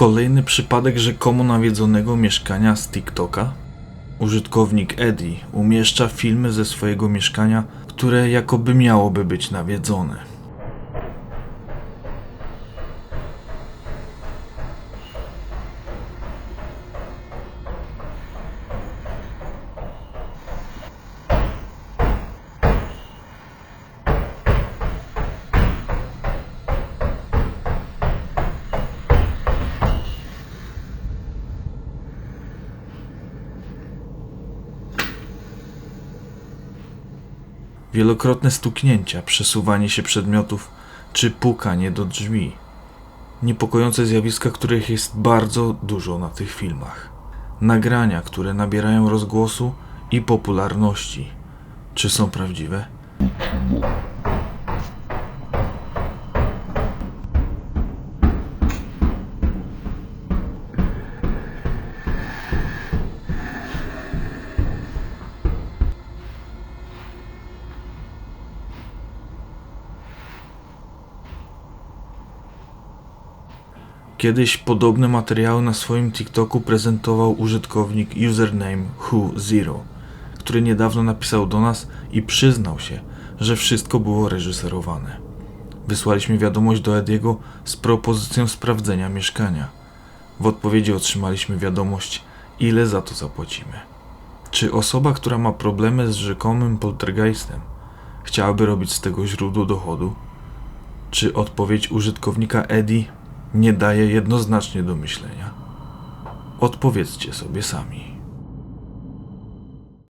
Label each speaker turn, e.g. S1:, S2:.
S1: Kolejny przypadek rzekomo nawiedzonego mieszkania z TikToka. Użytkownik Eddie umieszcza filmy ze swojego mieszkania, które jakoby miałoby być nawiedzone. Wielokrotne stuknięcia, przesuwanie się przedmiotów czy pukanie do drzwi. Niepokojące zjawiska, których jest bardzo dużo na tych filmach. Nagrania, które nabierają rozgłosu i popularności. Czy są prawdziwe? Kiedyś podobne materiały na swoim TikToku prezentował użytkownik username Who0, który niedawno napisał do nas i przyznał się, że wszystko było reżyserowane. Wysłaliśmy wiadomość do Ediego z propozycją sprawdzenia mieszkania. W odpowiedzi otrzymaliśmy wiadomość, ile za to zapłacimy. Czy osoba, która ma problemy z rzekomym poltergeistem, chciałaby robić z tego źródło dochodu? Czy odpowiedź użytkownika Eddie nie daje jednoznacznie do myślenia? Odpowiedzcie sobie sami.